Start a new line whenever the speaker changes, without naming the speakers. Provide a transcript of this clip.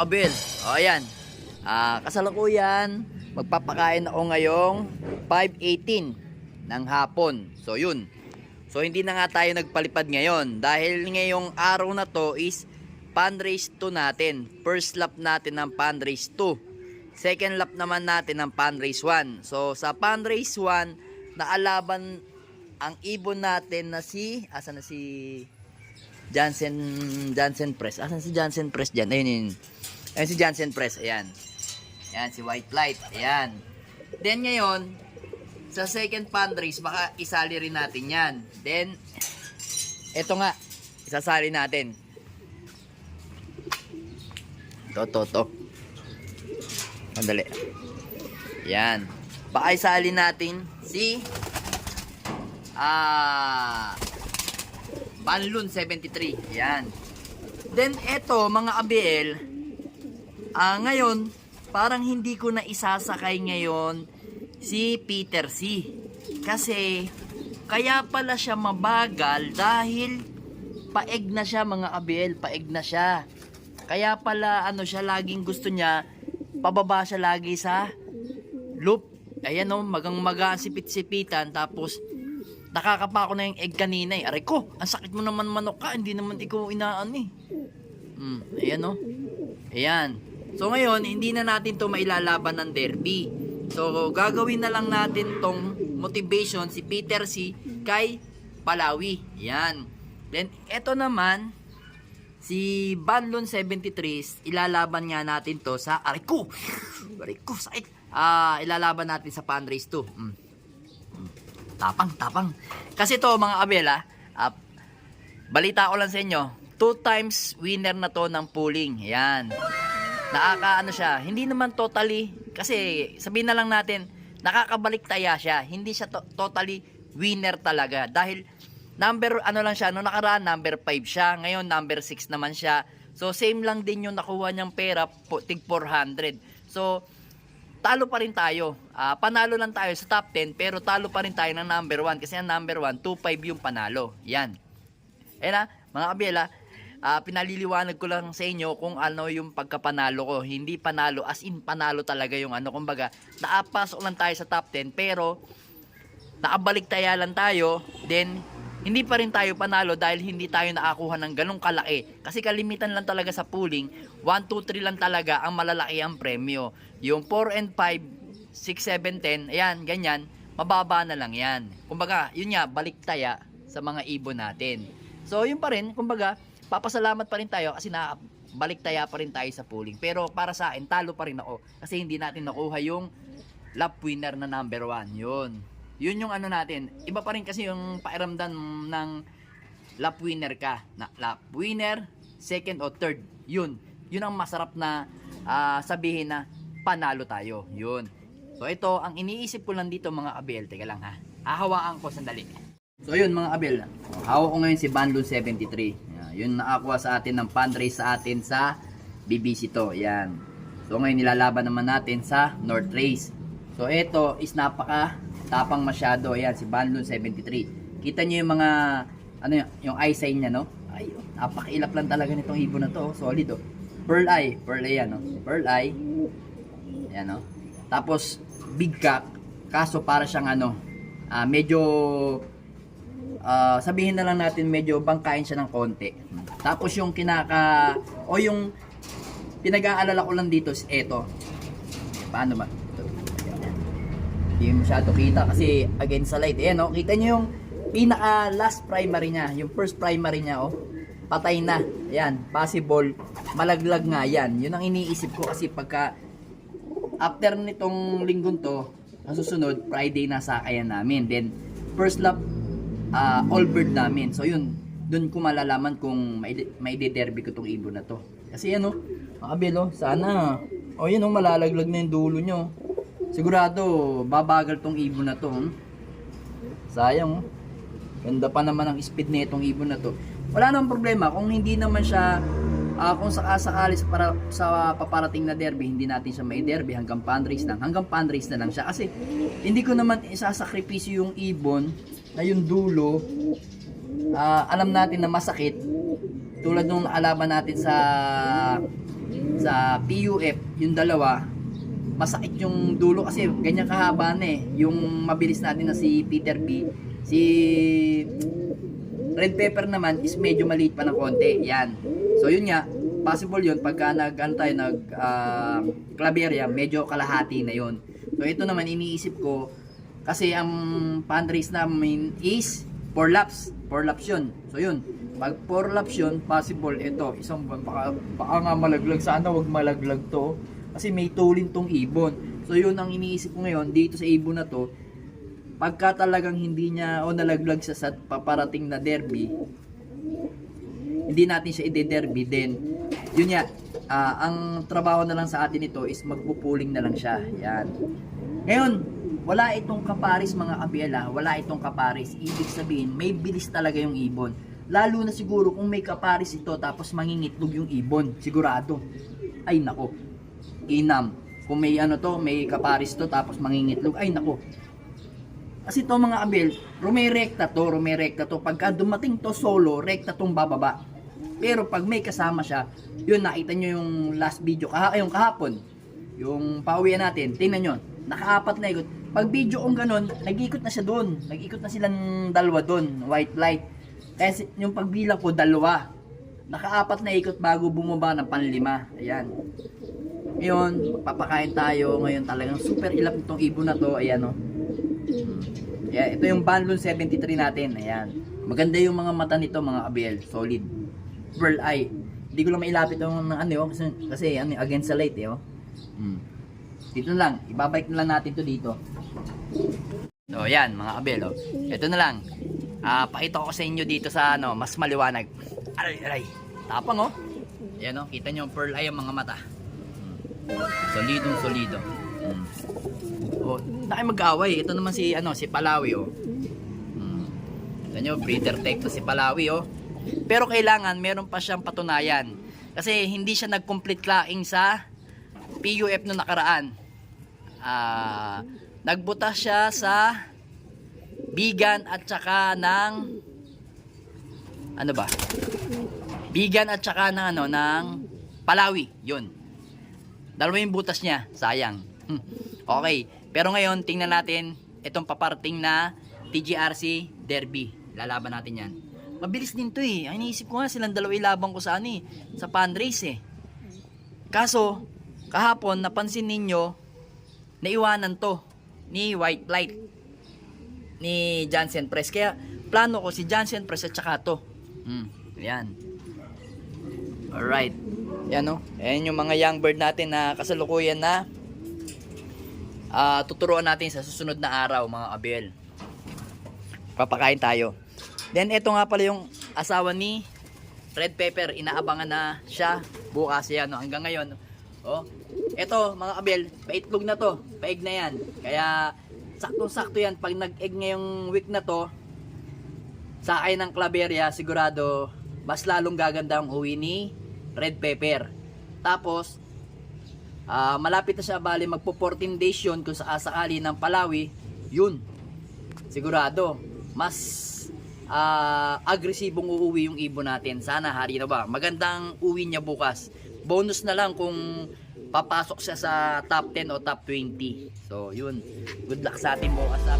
kabel. O ayan. Ah, kasalukuyan, magpapakain ako ngayong 5.18 ng hapon. So yun. So hindi na nga tayo nagpalipad ngayon dahil ngayong araw na to is pan race 2 natin. First lap natin ng pan race 2. Second lap naman natin ng pan race 1. So sa pan race 1, naalaban ang ibon natin na si asa na si Jansen Jansen Press. Asan si Jansen Press diyan? Ayun yun. Ayun si Jansen Press. Ayan. Ayan si White Light. Ayan. Then ngayon, sa second race, baka isali rin natin yan. Then, eto nga, isasali natin. To, to, to. Sandali. Yan. Baka isali natin si ah Banlun 73. Yan. Then, eto, mga ABL, ah ngayon, parang hindi ko na isasakay ngayon si Peter C. Kasi, kaya pala siya mabagal dahil paeg na siya mga ABL, paeg na siya. Kaya pala ano siya laging gusto niya pababa siya lagi sa loop. Ayan o, magang maga sipit-sipitan tapos nakakapa ako na yung egg kanina eh. Aray ko, ang sakit mo naman manok ka, hindi naman ikaw inaan eh. Hmm, ayan o. Ayan. So ngayon, hindi na natin to mailalaban ng derby. So gagawin na lang natin tong motivation si Peter C kay Palawi. Yan. Then eto naman si Banlon 73 ilalaban nga natin to sa Ariko. Ariko sakit. Ah, ilalaban natin sa Pan Race 2. Mm. Tapang, tapang. Kasi to mga abela, ah, balita ko lang sa inyo, two times winner na to ng pooling. Yan. Nakaka ano siya, hindi naman totally, kasi sabihin na lang natin, nakakabalik taya siya. Hindi siya to- totally winner talaga. Dahil number ano lang siya, no nakaraan number 5 siya, ngayon number 6 naman siya. So same lang din yung nakuha niyang pera, po, tig 400. So talo pa rin tayo. Ah, panalo lang tayo sa top 10 pero talo pa rin tayo ng number 1 kasi ang number 1 2.5 yung panalo. Yan. Eh na, mga kabila, ah, pinaliliwanag ko lang sa inyo kung ano yung pagkapanalo ko. Hindi panalo, as in panalo talaga yung ano. Kumbaga, naapasok lang tayo sa top 10 pero nakabalik taya lang tayo. Then, hindi pa rin tayo panalo dahil hindi tayo nakakuha ng ganong kalaki. Kasi kalimitan lang talaga sa pooling, 1, 2, 3 lang talaga ang malalaki ang premyo. Yung 4 and 5, 6, 7, 10, ayan, ganyan, mababa na lang yan. Kumbaga, yun nga, balik taya sa mga ibon natin. So, yun pa rin, kumbaga, papasalamat pa rin tayo kasi na balik taya pa rin tayo sa pooling. Pero para sa akin, talo pa rin ako kasi hindi natin nakuha yung lap winner na number 1. Yun. Yun yung ano natin. Iba pa rin kasi yung pairamdam ng lap winner ka. Na, lap winner, second o third. Yun. Yun ang masarap na ah, sabihin na panalo tayo. Yun. So ito, ang iniisip ko lang dito mga Abel. Teka lang ha. Hahawaan ko sandali. So yun mga Abel. Hawak ko ngayon si Bandung 73. Yan, Yun nakakuha sa atin ng fundraise sa atin sa BBC to. Yan. So ngayon nilalaban naman natin sa North Race. So ito is napaka tapang masyado. Ayan, si Banlon 73. Kita niyo yung mga, ano yun, yung eye sign niya, no? Ay, oh, napakailap lang talaga nitong ibon na to. oh. Solid, oh. Pearl eye. Pearl eye, yan, no? Pearl eye. Ayan, no? Tapos, big cock. Kaso para siyang, ano, ah, medyo, ah, sabihin na lang natin, medyo bangkain siya ng konti. Tapos yung kinaka, o yung pinag-aalala ko lang dito is eto. Paano ba? Ito. Hindi masyado kita kasi against sa light. Ayan oh, kita nyo yung pinaka last primary niya, yung first primary niya oh. Patay na. Ayan, possible malaglag nga yan. Yun ang iniisip ko kasi pagka after nitong linggong to, ang susunod, Friday na sakayan namin. Then, first lap, uh, all bird namin. So yun, dun ko malalaman kung may, may derby ko tong ibon na to. Kasi ano, mga belo, sana, o yun oh, malalaglag na yung dulo nyo. Sigurado, babagal tong ibon na to. Hmm? Sayang oh. Ganda pa naman ang speed na itong ibon na to. Wala namang problema kung hindi naman siya ah, kung sakasakali sa, para, sa paparating na derby, hindi natin siya may derby hanggang race lang. Hanggang race na lang siya. Kasi hindi ko naman isasakripisyo yung ibon na yung dulo. ah, alam natin na masakit. Tulad nung naalaban natin sa sa PUF, yung dalawa, masakit yung dulo kasi ganyan kahaba na eh. Yung mabilis natin na si Peter B. Si Red Pepper naman is medyo maliit pa ng konti. Yan. So yun nga, possible yun pagka nag ano nag ah, Claveria, medyo kalahati na yun. So ito naman iniisip ko kasi ang race namin is 4 laps. 4 laps yun. So yun. Pag 4 laps yun, possible ito. Isang buwan. Baka, baka nga malaglag. Sana wag malaglag to. Kasi may tulin tong ibon. So yun ang iniisip ko ngayon dito sa ibon na to. Pagka talagang hindi niya o nalaglag siya sa paparating na derby, hindi natin siya ide-derby then yun nga ah, ang trabaho na lang sa atin ito is magpupuling na lang siya yan ngayon wala itong kaparis mga kabiela wala itong kaparis ibig sabihin may bilis talaga yung ibon. Lalo na siguro kung may kaparis ito tapos mangingitlog yung ibon sigurado. Ay nako. Inam. Kung may ano to may kaparis to tapos mangingitlog ay nako. Kasi to mga abel, rumirekta to, rumirekta to. Pagka dumating to solo, rekta tong bababa. Pero pag may kasama siya, yun nakita nyo yung last video, kaha yung kahapon, yung pauwian natin, tingnan nyo, nakaapat na ikot. Pag video kong ganun, nag-ikot na siya doon. Nag-ikot na silang dalawa doon, white light. Kasi yung pagbilang ko, dalawa. Nakaapat na ikot bago bumaba ng panlima. Ayan. Ngayon, papakain tayo. Ngayon talagang super ilap itong ibon na to. Ayan o. Yeah, ito yung Banlon 73 natin. Ayan. Maganda yung mga mata nito, mga abel. Solid. Pearl eye. Hindi ko lang mailapit yung ng ano yun, kasi, kasi ano, against the light eh. Oh. Hmm. Dito na lang. Ibabike na lang natin to dito. So, yan, mga abel. Oh. Ito na lang. Ah, pakita ko sa inyo dito sa ano, mas maliwanag. Aray, aray. Tapang oh. Yan oh, kita nyo yung pearl eye ang mga mata. Hmm. Solidong solido. Hmm. Oh, na kayo mag-away. Ito naman si ano, si Palawi oh. Ito nyo, breeder tech to si Palawi oh. Pero kailangan meron pa siyang patunayan. Kasi hindi siya nag-complete sa PUF no nakaraan. Ah, nagbuta siya sa Bigan at saka ng ano ba? Bigan at saka ng ano ng Palawi, 'yun. Dalawa yung butas niya, sayang. Hmm. Okay, pero ngayon tingnan natin itong paparting na TGRC Derby. Lalaban natin 'yan. Mabilis din 'to eh. Iniisip ko nga silang dalawa ilaban ko sa ano eh, sa race eh. Kaso kahapon napansin ninyo naiwanan to ni White Light ni Jansen Press. Kaya plano ko si Jansen Press at saka to. Hmm, yan. Alright. Yan o. Ayan yung mga young bird natin na kasalukuyan na ah tuturuan natin sa susunod na araw mga abel. Papakain tayo. Then ito nga pala yung asawa ni Red Pepper. Inaabangan na siya bukas yan. No? Hanggang ngayon. Oh, eto mga abel, paitlog na to. Paig na yan. Kaya saktong-sakto yan. Pag nag-egg ngayong week na to, sa akin ng Claveria, sigurado mas lalong gaganda ang uwi ni Red Pepper. Tapos, ah, malapit na siya bali magpo 14 days yun kung sakasakali ng Palawi, yun. Sigurado, mas ah, agresibong uuwi yung ibon natin. Sana hari na ba? Magandang uwi niya bukas. Bonus na lang kung papasok siya sa top 10 o top 20. So, yun. Good luck sa atin bukas sa.